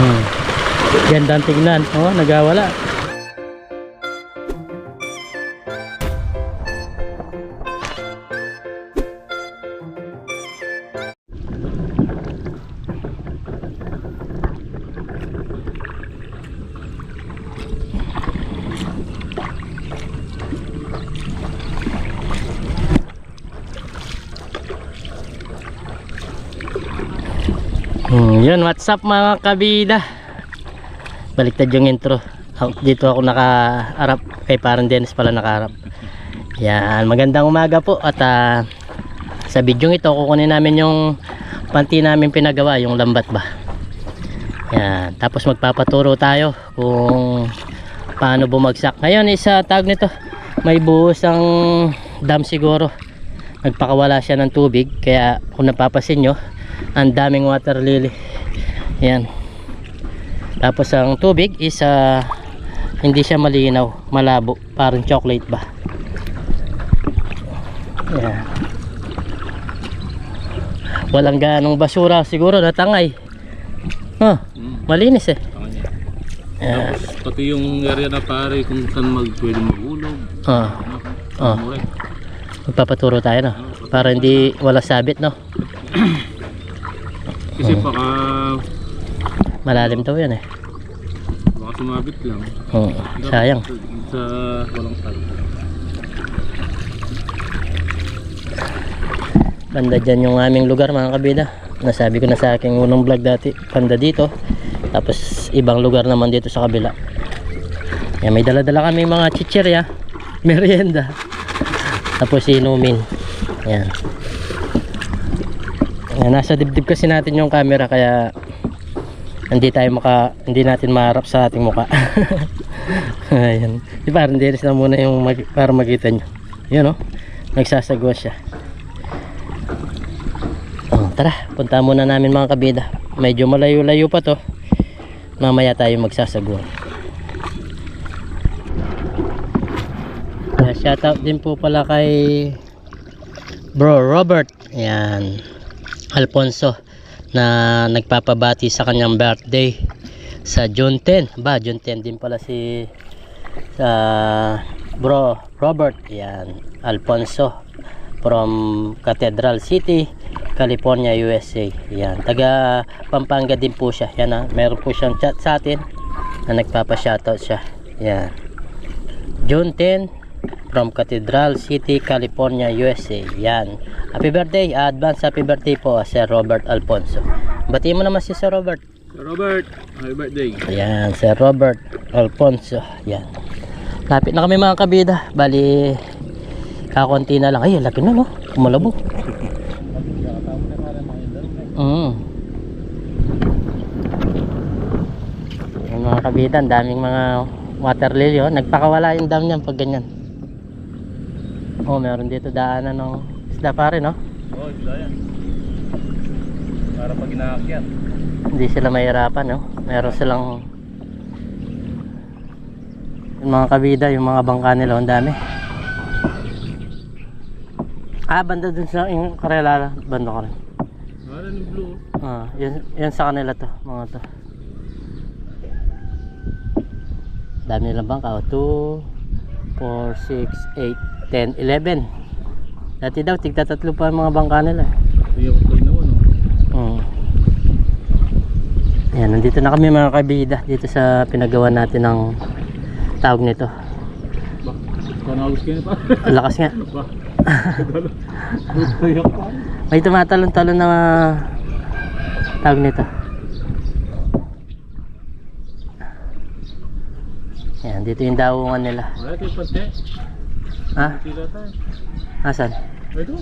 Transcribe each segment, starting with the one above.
Hmm. Gandang tignan. Oh, nagawala. Yun, what's up mga kabida? Baliktad yung intro. Dito ako nakaharap. Kay parang Dennis pala nakaharap. Yan, magandang umaga po. At ah, sa video ito, kukunin namin yung panty namin pinagawa, yung lambat ba. Yan, tapos magpapaturo tayo kung paano bumagsak. Ngayon, isa tag nito. May buhos ang dam siguro. Nagpakawala siya ng tubig. Kaya kung napapasin nyo, ang daming water lily. Yan tapos ang tubig is ah, hindi siya malinaw malabo. Parang chocolate ba? Yan walang ganong basura. Siguro natangay. Huh, Hmm, malinis eh. Tapos, pati yung area na pare kung saan mag pwede magulog. ah, Ah. ano, eh. magpapaturo tayo no? Para hindi wala sabit no Kasi Oh. baka, malalim daw yan eh. baka sumabit lang. oh, sayang. Sa walang tag. banda dyan yung aming lugar mga kabida. Nasabi ko na sa aking unang vlog dati banda dito. Tapos ibang lugar naman dito sa kabila. Yan, may dala-dala kami mga chichirya merienda. Tapos inumin. Yan nasa dibdib kasi natin yung camera kaya hindi tayo maka hindi natin maharap sa ating muka ayan di parang dinis na muna yung mag, para makita nyo yun o nagsasagwa siya Oh, tara, punta muna namin mga kabida. Medyo malayo-layo pa to. Mamaya tayo magsasagwan. Uh, shoutout din po pala kay Bro Robert. Yan. Alfonso na nagpapabati sa kanyang birthday sa June 10. Ba, June 10 din pala si sa Bro Robert. Yan. Alfonso from Cathedral City, California, USA. Yan, taga Pampanga din po siya. Yan ah, meron po siyang chat sa atin na nagpapa-shoutout siya. Yan. June 10 from Cathedral City, California, USA. Yan. Happy birthday, advance happy birthday po Sir Robert Alfonso. Batiin mo naman si Sir Robert. Sir Robert, happy birthday. Ayan, Sir Robert Alfonso. Yan. Lapit na kami mga kabida. Bali, kakunti na lang. Ay, laki na no. Kumalabo. Mm. Yung mga kabida, ang daming mga water lily. Oh. Nagpakawala yung dam niyan pag ganyan. Oh, meron dito daanan ng isda pa rin, no? Oo, oh, isla yan. Para pag inaakyat. Hindi sila mahirapan, no? Meron silang yung mga kabida, yung mga bangka nila, ang dami. Ah, banda dun sa yung karela, banda ka rin. Para ng blue. Ah, yan, yan sa kanila to, mga to. Dami nilang bangka, oh. 2, 4, 6, 8, 10, 11. Dati daw, tigta tatlo pa ang mga bangka nila. eh. Hindi ako kayo naman, oh. Mm. Ayan, nandito na kami mga kabida dito sa pinagawa natin ng tawag nito. Ba, panawis kayo pa. Ang lakas nga. Ba, Tutuyak pa. May tumatalon-talon na tawag nito. Ayan, dito yung daungan nila. Wala ito yung pante. Ha? Asan? Ito.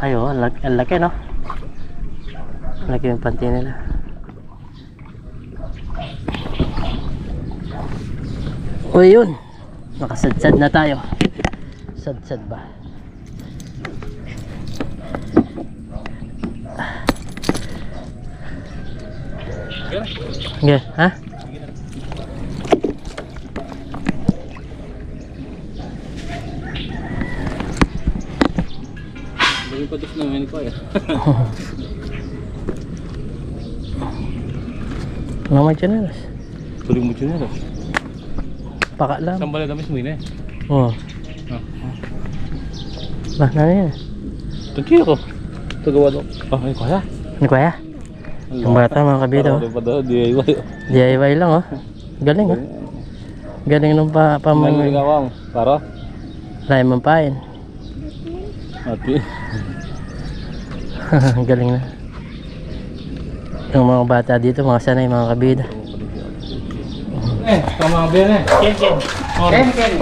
Ay, oh, ang laki, ang laki no? Ang laki yung panty nila. O yun, nakasadsad na tayo. Sadsad ba? Okay, ha? Bagay pa dos naman ko eh. Ano may chinelas? Tuloy mo dyan eh. Paka lang. Saan bala dami sumina eh? Oo. Ah. Bah, na yan. Tagki ako. Tagawa daw. Ah, ay kaya. Ano kaya? Yung bata mga oh. Daw, DIY. DIY lang oh. Galing oh. Galing nung pa, pa May mga gawang. Para? Raymond Pain. Ati. Galing na. Yung mga bata dito, mga sanay, mga kabida. Eh, tama ba eh? Ken, Ken. Ken, Ken.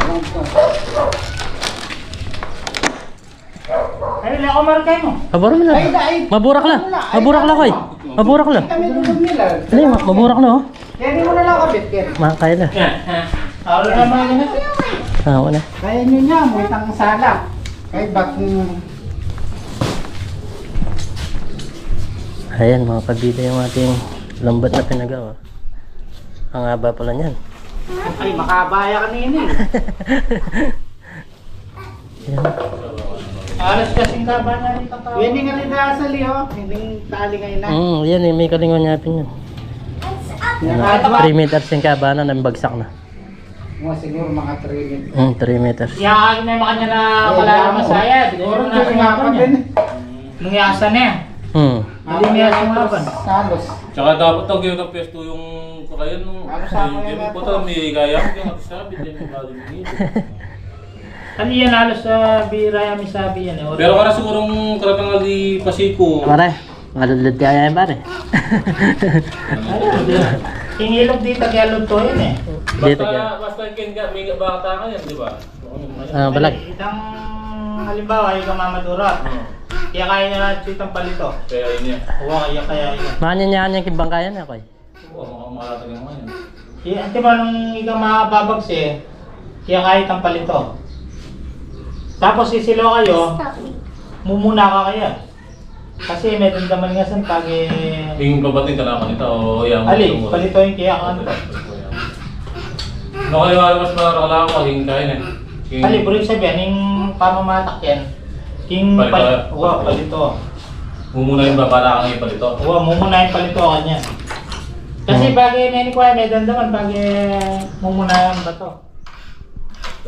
Ay, wala ko markay mo. Mabura mo Ay, lang. ay. Maburak lang. Maburak lang koy. Maburak. Ano yung maburak na oh. Kaya mo na lang kapit. Makakaya na. Ako na mga ganito. Ah, wala. Kaya nyo niya, mo itang sala. Kay bak Ayan mga kabida yung ating lambat na pinagawa. Ang haba pala niyan. ay makabaya kanina eh. Yan. Alas kasing kaba na rin tatawa. Pwede nga rin dasali oh. Hindi tali ngayon na. Mm, yan eh, may kalingon yapin yan. Nakatawa. 3 meters yung kabana na bagsak na. Mga siguro mga 3 minutes. Mm, 3 meters. Yang na yung makanya na malala masaya. Siguro nga pa din. Nangyasa na yan. Mm. Hindi niya sumaban. Salos. Tsaka dapat daw gawin ng pesto yung kakayan nung Ano sa akin yung po ito? may gaya ko yung sabi din yung bago yung Ano yan halos sa bira yung sabi yan. eh. Pero kara sigurong karapang ali pasiko. Pare, malulad kaya yan pare. Ingilog dito kaya luto yun eh. Dito. Basta basta ken ka may bata ka yan, di ba? Ah, balag. Itang halimbawa yung mamadura. Kaya kaya niya chitang palito. Kaya yun yan. Oo, kaya kaya yun. Manya niya yung kibang kaya na koy. Oo, mga malatag yung mga yan. Kaya, di ba nung ikaw mababagsi, kaya kaya itang palito. Tapos sisilo kayo, mumuna ka kaya. Kasi may damdaman nga sa pag eh... Yung babating ka naman ito o yung... Ali, palito yung kaya ka ano. No, kaya wala mas marakalako ko, yung kain eh. Yung- Ali, bro, sabihan, yung pamamatak yan, yung Palito. palito, wow, palito. Mumuna yung babara kang ipalito. Wow, mumuna yung palito ka niya. Kasi bagay na ni Kuya, may dandaman, bagay mumuna yung bato.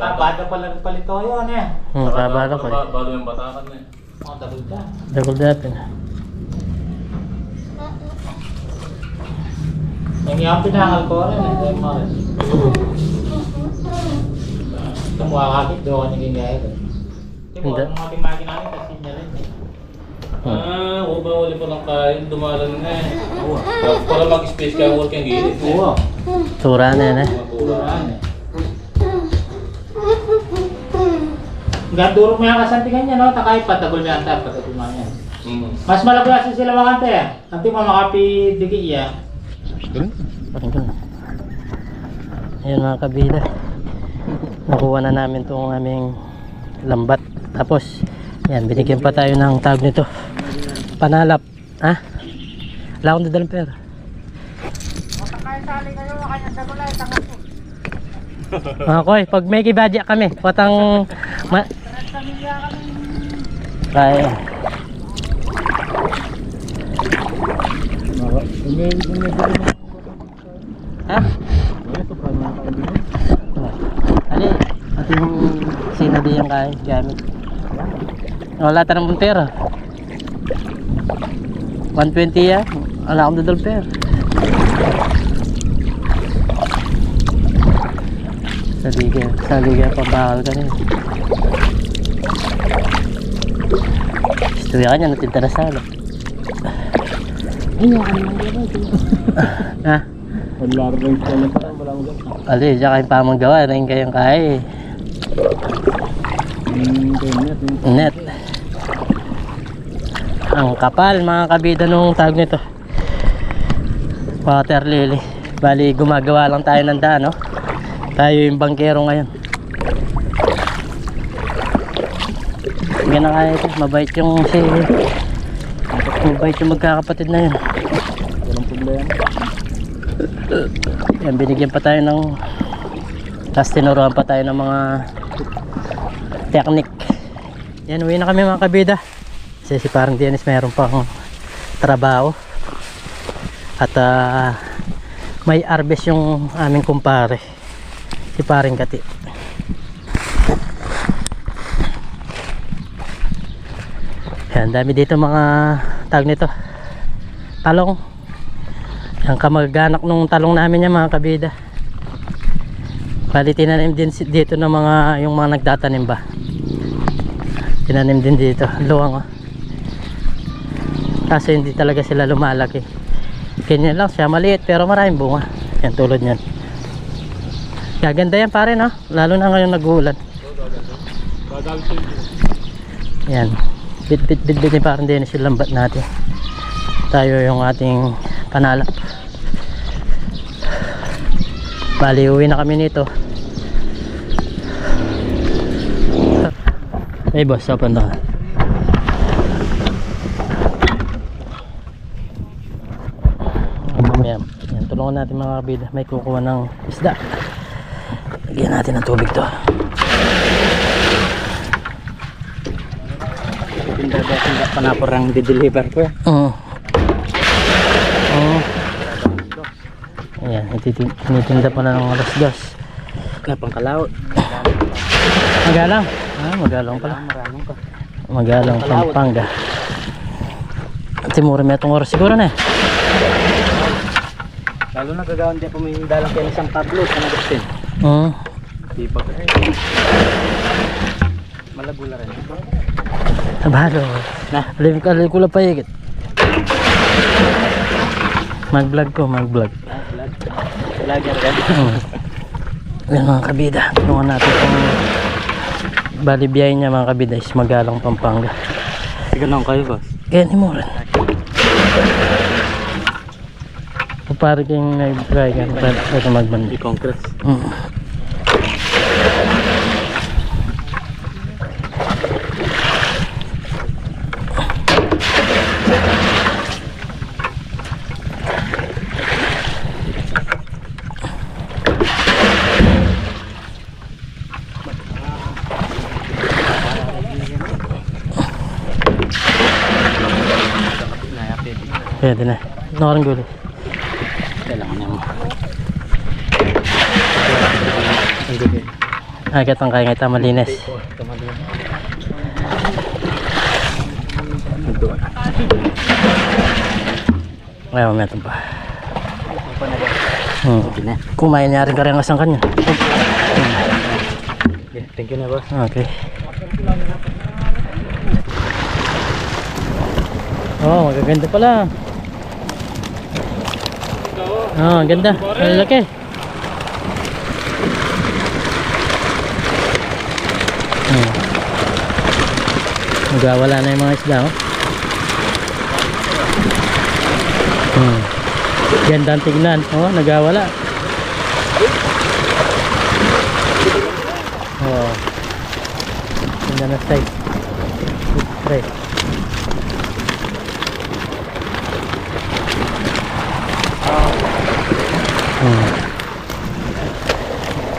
Ah, bada pala ng palito yun eh. Hmm, kabala koy. Balo yung batakan na eh. Mga tabog ka. Dagol natin. Yung yung pinangal ko rin eh, yung mga Kumuha kakit, doon ka naging gaya Hindi. ang mga timagi namin kasi niya rin. Ah, o ba wali pa ng kain, dumalan na eh. Tapos para mag-space ka, work yung gilid. eh. Oo. Tura na yan eh. Maturan eh. Ganduro mo yung kasantingan niya, no? Takay patagol niya anta, patagol mo yan. Mm. Mas malaki kasi sila makante eh. Anti mo makapi digi iya. Ganun. Ayan mga kabida. Nakuha na namin itong aming lambat. Tapos, yan, binigyan pa tayo ng tawag nito. Panalap. Ha? Wala akong dadalang pera. Mga koy, pag may kibadya kami, patang... Ma Kaya. Ha? Ali, ito yung sinabi yung gamit. Wala tanong mong pera. 120 yan. Wala akong dadal pera. Sa liga. Sa liga pambahal ka rin. Istorya ka niya, natinta na sala. Ayun, ano Ha? Wala rin ko na parang wala mo ganun. Ali, siya kayong pamanggawa. Rin kayong kaya eh. Net. Ang kapal mga kabida nung tawag nito. Water lily. Bali gumagawa lang tayo ng daan, no? Tayo yung bangkero ngayon. Na kaya ito. Mabait yung si... Mabait yung magkakapatid na yun. Walang problema. Yan, binigyan pa tayo ng tapos tinuruan pa tayo ng mga technique. Yan, uwi na kami mga kabida. Si parang Dennis mayroon pang trabaho. At ah, may arbes yung aming kumpare si paring kati. Yan dami dito mga tag nito. Talong. Yan kamag-anak nung talong namin yan mga kabida. Bali tinanim din dito ng mga yung mga nagtatanim ba? Tinanim din dito. Luwang oh kasi hindi talaga sila lumalaki. Ganyan lang siya maliit pero maraming bunga. Yan tulad yan gaganda yan pare no? Lalo na ngayon nag-uulan yan. Bit bit bit bit ni parang Dennis yung lambat natin. Tayo yung ating panalap bali uwi na kami nito. Ay boss open na Yan, tulungan natin mga kabida. May kukuha ng isda. Lagyan natin ng tubig to. Tinda ba tinda pa na porang di-deliver ko ya. Oo. Oo. Ayan, tinitinda pa na ng alas dos. Kapang kalaot. Magalang. Ah, magalang pala. Magalang Pampanga. Timuro may itong oras siguro na eh. Lalo na gagawin di pa may dalang kayo San Pablo sa Agustin. Oo. Di pa ka. Malagula rin. Tabalo. Na, live ka, live ko lang paigit. Mag-vlog ko, mag-vlog. Ah, vlog. Vlogger ka. Hmm. Yan mga kabida. Tulungan natin kung bali biyahe niya mga kabida is magalang Pampanga. Ganun kayo boss. Kaya ni Moran. Kung pare kayong nag-try ka, pwede magbandi. I-congress. Mm. Pwede na. Nakarang gulo. Kailangan niya mo. Agad ang kaya nga malinis. Ngayon, may ito pa. Hmm. Kumain niya rin ka rin ang asang kanya. Okay, thank you na boss. Okay. Oh, magaganda pala. Oh, ganda. Ang laki. Hmm. Magawala na yung mga isda, oh. Hmm. Ganda ang tignan. Oh, nagawala. Oh. Ganda na size. Try. Hmm.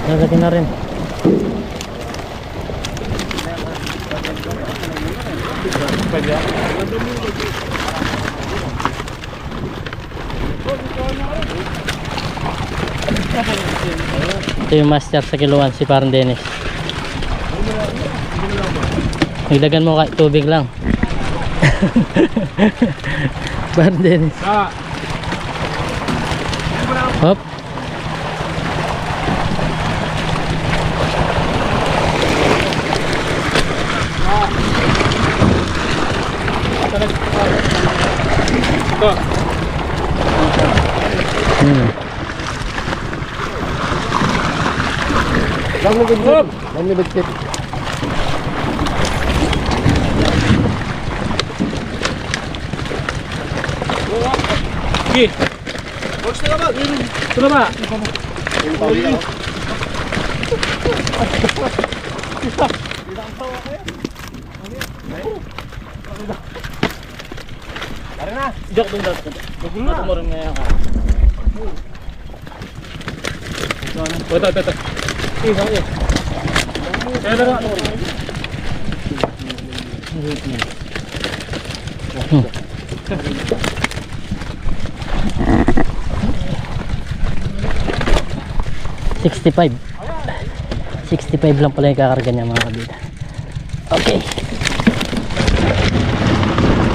Lalagyan na rin. Ito yung master sa kiluan si parang Dennis. Nagdagan mo ka tubig lang. parang Dennis. Hop. Hmm. Sige. Box na ba? Ito na ba? Tara na. Dok dong dok. Gugulo na mo rin ngayon ka. Ito ito ito. Sa iyo. Kaya na 65. 65 lang pala yung kakarga niya mga kabida. Okay.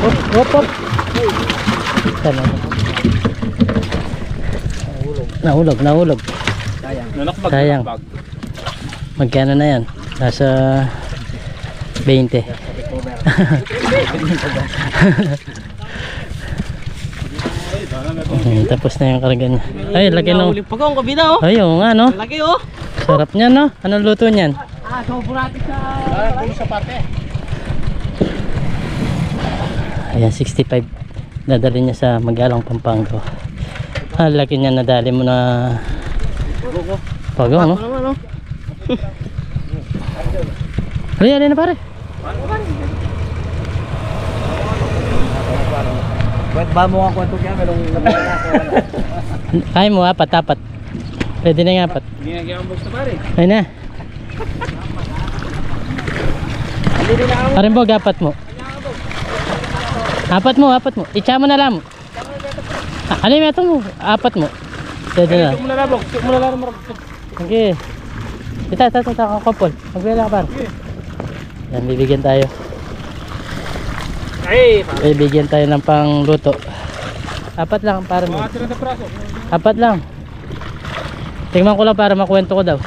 Hop, hop, hop. Sana. Nahulog, nahulog. Nanakbag. Sayang. Magkano na yan? Nasa 20. Hmm, tapos na yung karga niya. Ay, laki ng... Pagong kabida oh. Ay, oo nga, no? Laki oh. Sarap niyan, no? Anong luto niyan? Ah, sobrati sa... sa parte. Ayan, 65. Dadali niya sa Magalang, Pampanga. Ah, laki niya nadali mo na... Pagong, no? Ano? Ay, alin na pare. Ba't ba mo ang kwento kaya merong Kaya mo, apat, apat. Pwede na yung apat. Ginagawa mo sa pare. Ay na. Parin bog, apat mo. Apat mo, apat mo. Itcha mo na lang. Alin mo ito mo. Apat mo. Pwede na. Tuk mo na labog. Tuk mo na labog. Okay. Ita, ita, ita, ita, kakapol. Magbila ka par. Yan, bibigyan tayo. Ay! Bibigyan tayo ng pangluto. Apat lang, para mo. Na. Apat lang. Tingnan ko lang para makwento ko daw.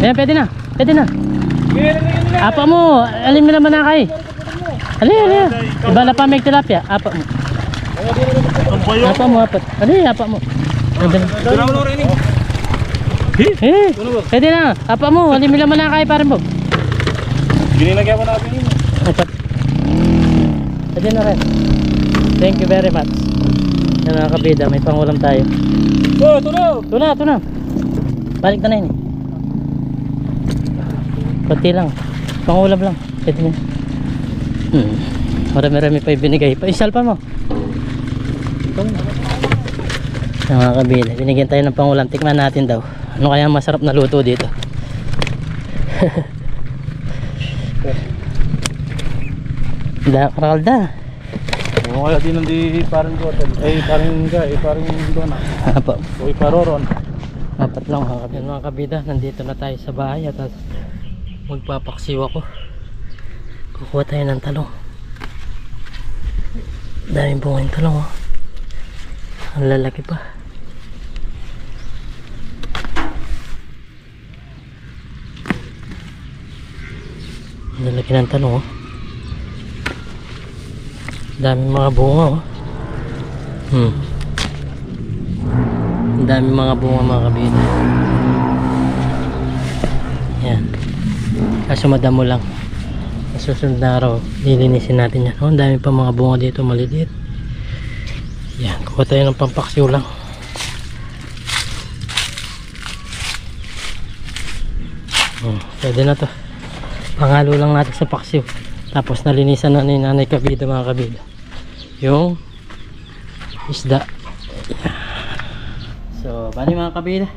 Ayan, pwede na. Pwede na. Na. Apa mo, alin mo naman na kay. Ali, ali. Iba na pa may tilapia. Apa mo. Apa mo, apat. Ali, apa mo. Dura mo rin eh. Eh, pwede na. Apa mo, alin mo naman na kay para mo. Ginagawa mo natin yun. Apat. Pwede na rin. Thank you very much. Yan mga kabida, may pangulam tayo. Oh! Ito na, ito na. Balik na na yun eh. Kunti lang. Pangulam lang. Pwede na. Hmm. Marami-rami pa yung binigay. Pa-install pa mo. Yan, mga kabila. Binigyan tayo ng pangulam. Tikman natin daw. Ano kaya masarap na luto dito? Da, karalda. Oo, kaya din hindi parang hotel. Eh, parang ga, eh, parang doon ah. Apa? O, iparoron. Apat lang mga kabida. Mga kabida, nandito na tayo sa bahay at at magpapaksiw ako. Kukuha tayo ng talong. Daming bunga yung talong oh. Ang lalaki pa. Ang lalaki ng talong oh. Daming mga bunga oh. Hmm. Ang dami mga bunga mga kabida. Yan. Kaso madamo lang. Susunod na araw, lilinisin natin yan. Oh, ang dami pa mga bunga dito, maliliit. Yan, kuha tayo ng pampaksiw lang. Oh, pwede na to. Pangalo lang natin sa paksiw. Tapos nalinisan na ni nanay kabida mga kabida. Yung isda. So, bali mga kabida.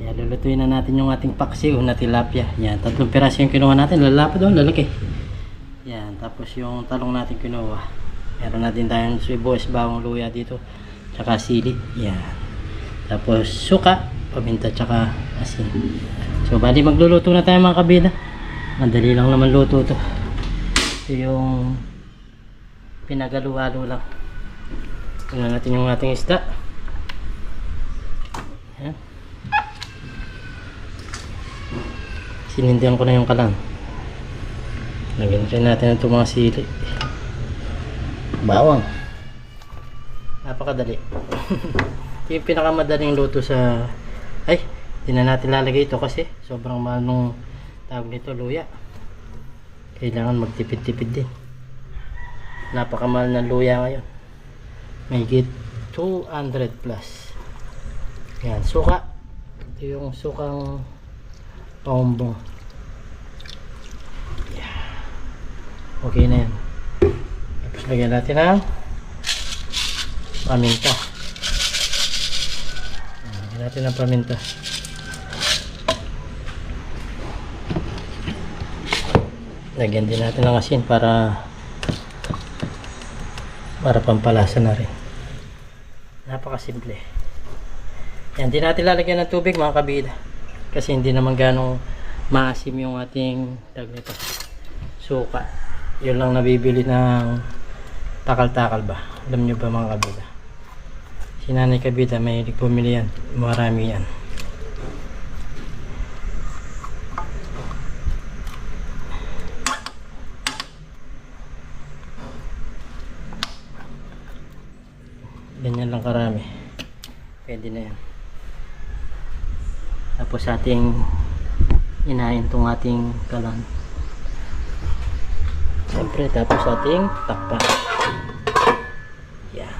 Yan, lulutuin na natin yung ating paksiw na tilapia. Yan, tatlong piraso yung kinuha natin. Lalapad doon, lalaki. Yan, tapos yung talong natin kinuha. Meron natin tayong sibuyas, bawang luya dito. Tsaka sili. Yan. Tapos suka, paminta, tsaka asin. So, bali magluluto na tayo mga kabida. Madali lang naman luto to. Ito yung pinagaluhalo lang. Tingnan natin yung ating isda. Yan. Sinindihan ko na yung kalan. Lagyan natin itong mga sili. Bawang. Napakadali. Yung pinakamadaling luto sa... Ay, hindi na natin lalagay ito kasi sobrang mahal nung tawag nito, luya. Kailangan magtipid-tipid din. Napakamahal ng luya ngayon. May git 200 plus. Yan, suka. Ito yung sukang paumbong. Okay na yan. Lagyan natin ng paminta. Yan, Lagyan natin ng paminta. Lagyan din natin ng asin para para pampalasa na rin. Napakasimple. Yan, di natin lalagyan ng tubig mga kabida. Kasi hindi naman ganong maasim yung ating tag nito. Suka. Yun lang nabibili ng takal-takal ba? Alam nyo ba mga kabida? Si Nanay Kabida may bumili yan. Marami yan. Ganyan lang karami. Pwede na yan. Tapos ating inahin tong ating kalan. Siyempre, tapos ating takpan. Yeah.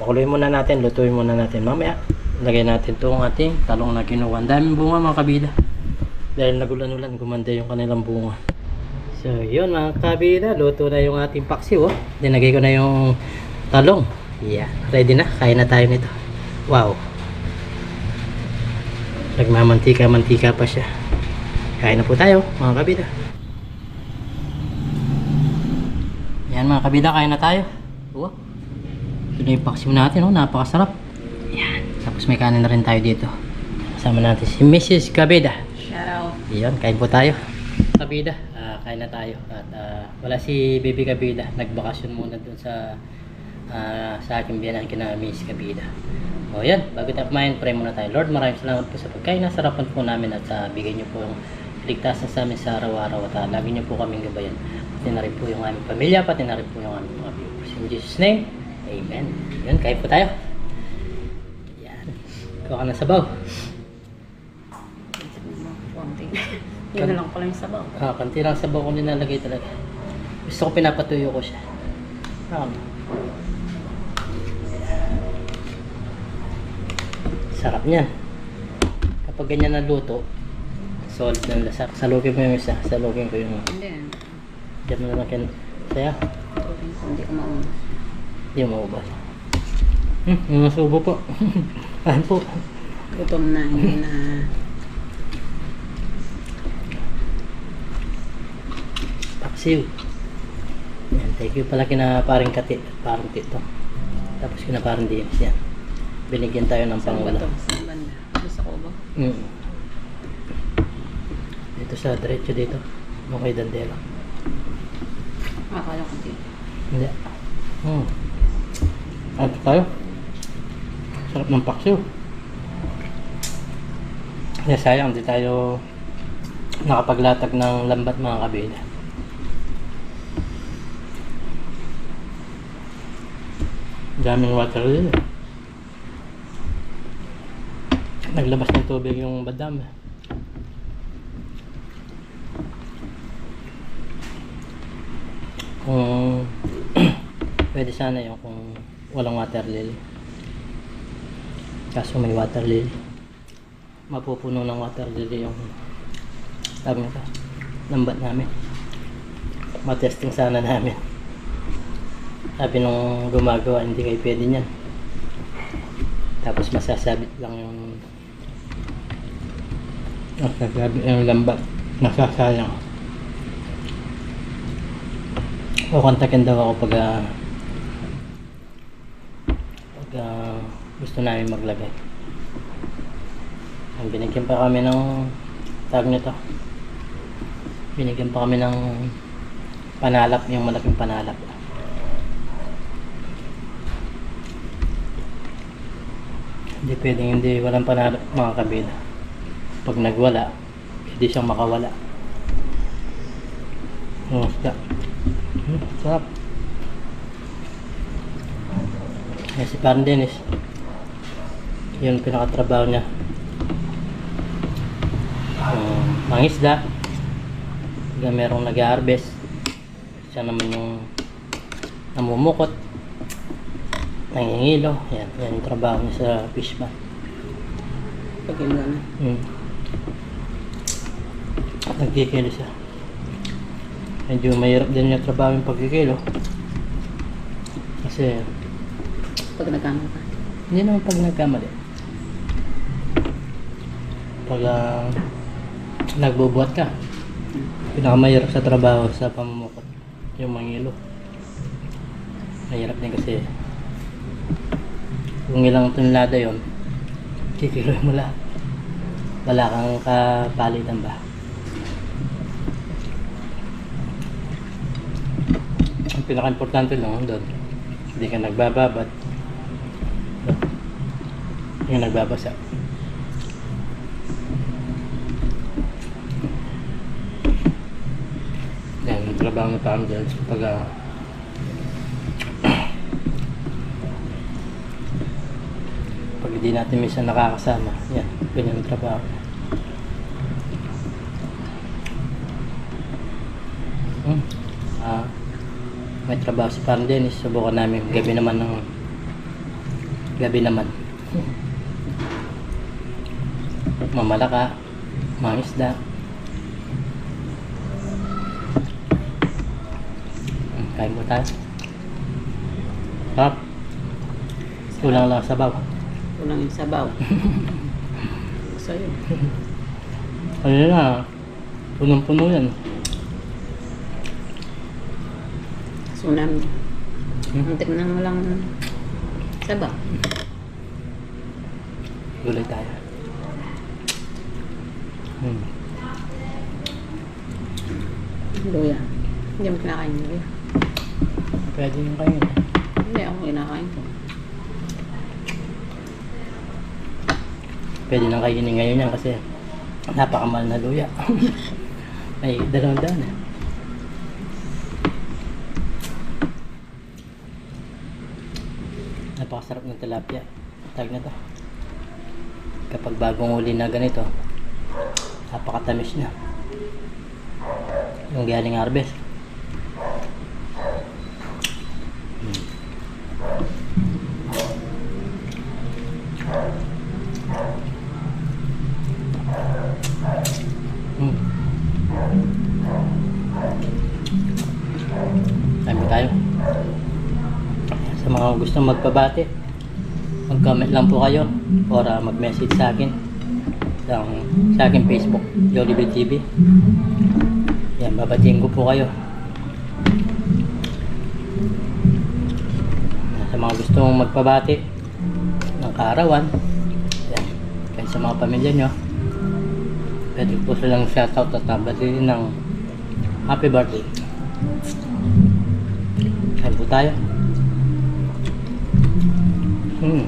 Pakuloy muna natin, lutuin muna natin. Mamaya, lagay natin tong ating talong na kinuha. Ang daming bunga mga kabida. Dahil nagulan-ulan, gumanda yung kanilang bunga. So, yun mga kabida, luto na yung ating paksiw. Oh. Dinagay ko na yung talong. Yeah, ready na. Kaya na tayo nito. Wow. Nagmamantika-mantika pa siya. Kain na po tayo, mga kabida. Yan mga kabida, kain na tayo. Wow. Ito na yung paksiw natin, oh. napakasarap. Yan. Tapos may kanin na rin tayo dito. Kasama natin si Mrs. Kabida. Shout out. Iyon, kain po tayo. Kabida, ah, kain na tayo. At ah, wala si Baby Kabida. Nagbakasyon muna dun sa ah, sa aking biyanan kina Miss Kabida. O yan, bago tayo kumain, pray muna tayo. Lord, maraming salamat po sa pagkain. Nasarapan po namin at sa bigay niyo po yung ligtasan sa amin sa araw-araw at ah, lagi niyo po kaming gabayan. Pati na rin po yung aming pamilya, pati na rin po yung aming mga viewers. In Jesus' name, Amen. Yan, kain po tayo. Yan. Kuha ka ng sabaw. Yun na lang pala yung sabaw. Ah, kanti lang sabaw ko nilalagay talaga. Gusto ko pinapatuyo ko siya. Ah. Sarap niyan. Kapag ganyan na luto, solid ng lasa. Salugin mo yung isa, salugin ko yung Hindi. diyan mo na lang kin... Saya, Hindi ko mauna. Hindi mo maubos. Hmm, yung masubo po. Kain po. Gutom na, hindi na. Paksiw. Yan, thank you pala kina paring kati, parang tito. Tapos kina parang Diaz yan. Binigyan tayo ng Saan ba to? Saan banda? Doon sa kubo? Mm. Dito sa diretso dito. Nung kay Dandela. Akala ko dito. Hindi. Hmm. Ano tayo? Sarap ng paksiw. Kaya sayang, di tayo nakapaglatag ng lambat mga kabila. Daming water lily. Naglabas ng tubig yung badam. Kung pwede sana yung kung walang water lily. Kaso may water lily. Mapupuno ng water lily yung tawag nito. Lambat namin. Matesting sana namin. Sabi nung gumagawa, hindi kayo pwede niyan. Tapos masasabit lang yung masasabit yung lambat. Nasasayang. Kukontakin daw ako pag ah, ah, gusto namin maglagay. Ang binigyan pa kami ng tag nito. Binigyan pa kami ng panalap, yung malaking panalap. Hindi pwedeng hindi walang panalap mga kabila. Pag nagwala, hindi siyang makawala. Oh, isda. Hmm, sarap. Yan si Parang Dennis. Yun pinakatrabaho niya. Um, mangisda. Pag merong nag-harvest. Siya naman yung namumukot. Nangingilo. Yan, yan yung trabaho niya sa fishman. Na. Hmm. Nagkikilo siya. Medyo mahirap din yung trabaho yung pagkikilo. Kasi Pag nagkama ka. hindi naman pag nagkamali. Pag ah, nagbubuhat ka, pinakamahirap sa trabaho sa pamumukot yung mangilo. Mahirap din kasi kung ilang tonelada yon kikiloy mo lahat. Wala kang kapalitan ba? Ang pinaka-importante lang doon, hindi ka nagbababad. Ka nagbabasa. Yan, yung trabaho ng tao dyan sa pag ah, pag hindi natin minsan nakakasama, yan, ganyan ang trabaho. Hmm. Ah, may trabaho si Parang Dennis, subukan namin gabi naman ng gabi naman. Mamalaka, mga isda. Hmm, Kain po tayo. Sarap. Kulang lang sa sabaw. Kulang yung sabaw. Sa'yo. Ano na, punong-puno yan. Sunam. Hmm. Ang tignan mo lang sabaw. Gulay tayo. Hmm. Luya. Hindi mo kinakain yung luya. Pwede yung kayo. Hindi ako kinakain ko. Pwede nang kainin ngayon yan kasi napakamahal na luya. Ay, dalawang daan eh. Napakasarap ng tilapia. Tag na to. Kapag bagong uli na ganito, napakatamis na. Yung galing harvest. Hmm. Hmm. Kami tayo. Sa mga gustong magpabati, mag-comment lang po kayo or mag-message sa akin sa, sa akin Facebook, Jollibee TV. Yan, babatiin ko po kayo. Sa mga gustong magpabati ng kaarawan, yan, kahit sa mga pamilya nyo, pwede po silang shoutout at nabatiin ng happy birthday. Kain po tayo. Hmm.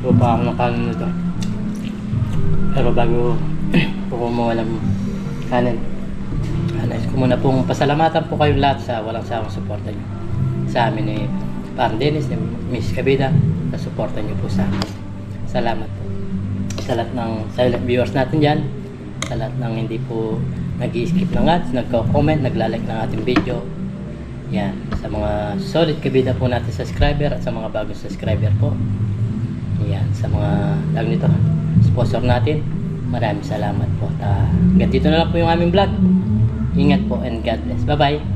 So pa ako ng kanin nito. Pero bago po kumuha ng kanin, ah, nais ko muna pong pasalamatan po kayong lahat sa walang sawang suporta nyo. Sa amin ni Parang Dennis, ni Miss Kabida, sa suporta nyo po sa amin. Salamat po. Sa lahat ng silent viewers natin dyan, sa lahat ng hindi po nag-skip ng ads, nagko-comment, naglalike ng ating video. Yan, sa mga solid kabida po natin subscriber at sa mga bagong subscriber po. Yan, sa mga tag nito, sponsor natin. Maraming salamat po. At uh, ganito na lang po yung aming vlog. Ingat po and God bless. Bye-bye.